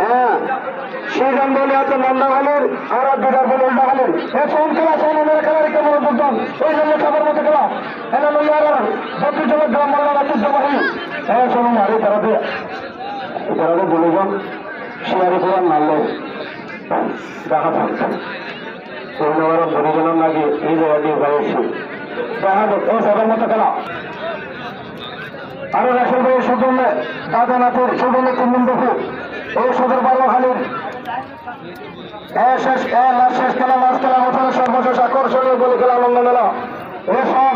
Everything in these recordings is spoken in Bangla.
হ্যাঁ সিজন বলে আছে নন্দাখালীর আর দুটার বলে উল্টাখালীর এ সোম খেলা? সোম মেরে খেলার কেমন উদ্যোগ এই জন্য খাবার মতো খেলা। এনে নন্দ আর বত্রিশ জনের গ্রাম বাংলা ঐতিহ্যবাহী হ্যাঁ শোনো মারি তারাতে তারাতে বলে যান শিয়ারি পুরান নামলে দেখা থাক। সৈন্যবার ধরে গেলাম নাকি, এই জায়গা দিয়ে বয়সী। দেখা যাক ও সবার মতো খেলা। আরও রাসেল ভাইয়ের সুদর্ণে দাদা নাথের তিনদিন দেখু। এই সদর বাল্যখালীর এ শেষ শেষ খেলা, লাস্ট খেলা বছরের সর্বশেষ আকর্ষণীয় বলে খেলা মেলা। এ সন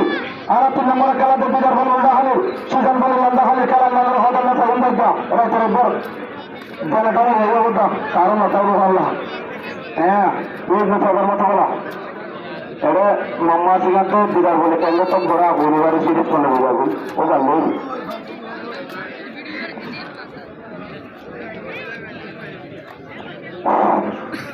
আর তিন নম্বরের খেলা দেখতে যার বলে উল্টাখালীর সুজন বলে লন্দাখালীর খেলা নামের হতার না তখন দেখবা ওরা তোর বর জনটাও হয়ে বলতাম কারণ নতাও ভাবলা হ্যাঁ এই সবার মতো বলা। এটা মাম্মা সিগার তো দিদার বলে কেন তো ঘোরা পরিবারের সিরিজ করলে বোঝাবো ও জানব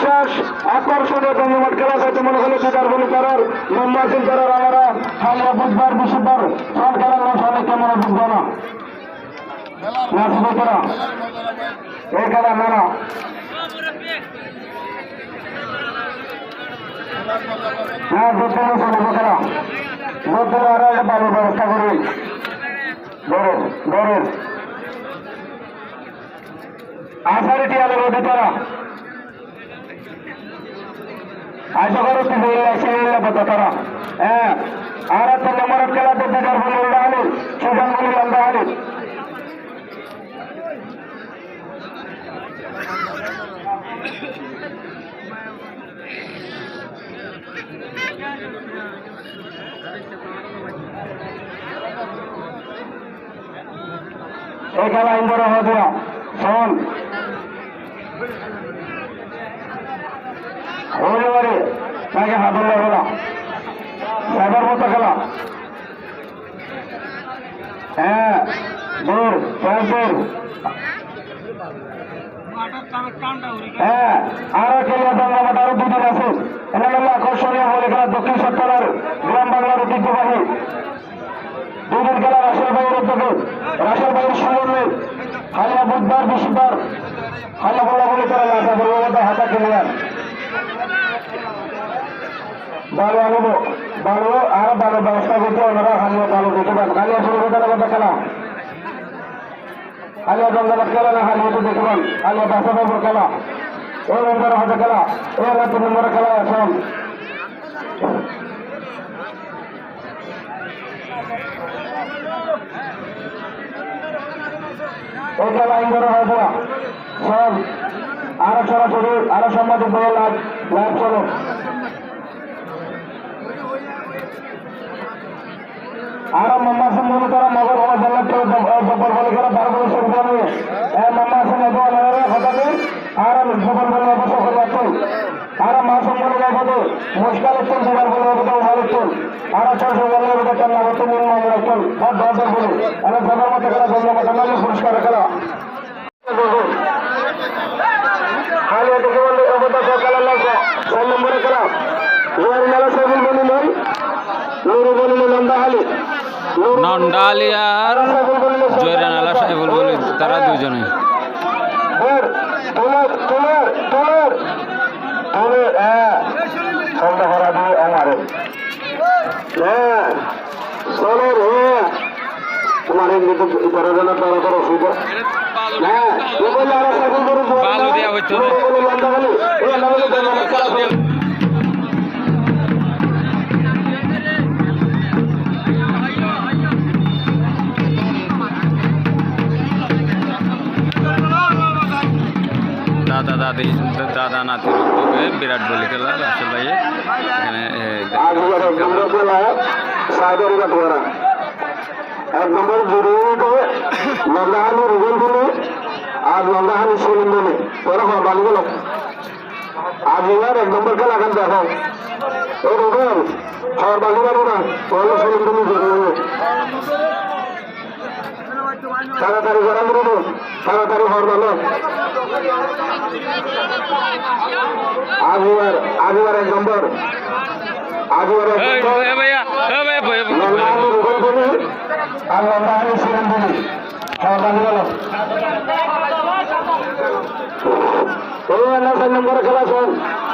শেষ আকর্ষণীয় দণ্ডমাত খেলা হয়তো মনে হলো দিদার বলি নম্বর দিন তারার আমরা হালিয়া বুধবার, বৃহস্পতিবার। সব খেলার কেমন বুঝব না এই হ্যাঁ দুটো চলবে খেলা দুটো আর ভালো ব্যবস্থা করবেন ধরেন ধরেন। আষাঢ়টি আলো রোদে তারা আশা করো তুই বললে সেই কথা তারা হ্যাঁ আর একটা নম্বর খেলা তো দিদার বলে উল্টা আলু বলে লম্বা আলু শোন। হলে পারে তাকে হাতল খেলা সাইবার মতো খেলা হ্যাঁ দূর দূর হ্যাঁ আরও খেলা বাংলা আরও দুদিন হলো আকর্ষণীয় বলে খেলা দক্ষিণ সত্তরের গ্রাম বাংলার ঐতিহ্যবাহী দুদিন খেলা রাসেল ভাইয়ের উদ্যোগে। রাসেল ভাইয়ের সুবর্ণে হালিয়া বুধবার, বৃহস্পতিবার হালিয়া বলা তারা লাসা বলব হাতা খেলিয়ার ভালো আনব ভালো আর ভালো ব্যবস্থা করতে ওনারা হালিয়া ভালো দেখতে পান হালিয়া শুরু করতে কথা খেলা? হালিয়া জঙ্গলাত খেলা না হালিয়া তো দেখতে পান হালিয়া বাসা বাবুর খেলা। এই নম্বরের হাতে খেলা। এই রাত নম্বরের খেলা এখন এটা লাইন ধরে হবে না। সব আরও সরাসরি, আরও চলো। আরও মাম্মা সিং বলে তারা মগর হওয়া জানলা তো জব্বর বলে গেলে, বারো বলে সব জানে এ মাম্মা সিং এগো আলাদা কথা নেই আর জব্বর বলে অবশ্য করে আর মা সিং বলে মুশকাল একটু দুবার বলে ভালো একটু আর ছশো বলে কথা চাল না হতো মামলা একটু সব দশ দশ বলে, আর জবার মতো খেলা জন্য মতো নালে পুরস্কার খেলা হালিয়া দেখে বললে অবতা খেলা লাগছে। ছয় নম্বরে খেলা জোয়ারি নালা সাইবুল বলি নয় নুরু বলিল লম্বা হালি নন্ডালিয়ার জয়রানালা সাহেবুল বলে তারা দুজনে হ্যাঁ হালি দাদা নাতির উদ্যোগে বিরাট বলি খেলা, রাসেল ভাইয়ের। এখানে এক নম্বর জরুরি লন্দাহানি রুবেল বলে আর লন্দাহানি সেলিম বলে তোরা বাঙালি গেল আজ এবার এক নম্বর খেলা এখন দেখো এই রকম খাওয়ার বাকি পাবো না পয়লা সেলিম তাড়াতাড়ি করা মরবো তাড়াতাড়ি হওয়ার ভালো আজ এবার এক নম্বর। এবার এক নম্বর। আর লম্বা আলু সেলিম বলি খাওয়ার বাকি আল্লাহ নম্বরে খেলা শোন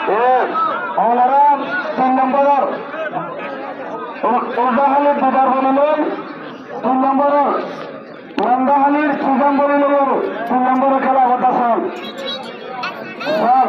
হ্যাঁ অনারাম তিন নম্বর উর্দাহালির দুবার বলিলেন তিন নম্বর নন্দাহালির সুজাম বলিলেন তিন নম্বরে খেলা কথা শোন শোন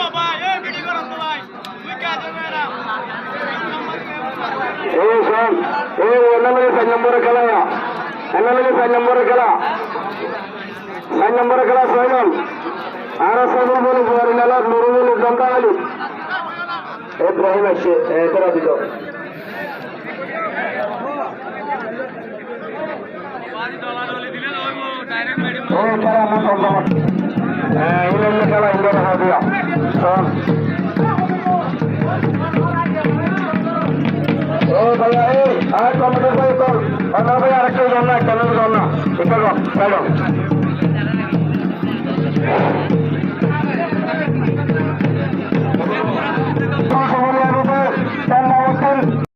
এসে তো এই শোন এই অন্য লাগে চার নম্বরে খেলা অন্য লাগে চার নম্বরে খেলা চার নম্বরে খেলা ছয়জন আর সবল বলে বুয়ারি নালা নুরু বলে দন্তা আলী ইব্রাহিম আসছে তোরা দিত ভাইয়া এই আর টমেটো ভাই কল না ভাই আরেকটা জন না একটা জন না এটা জন চলো হ্যাঁ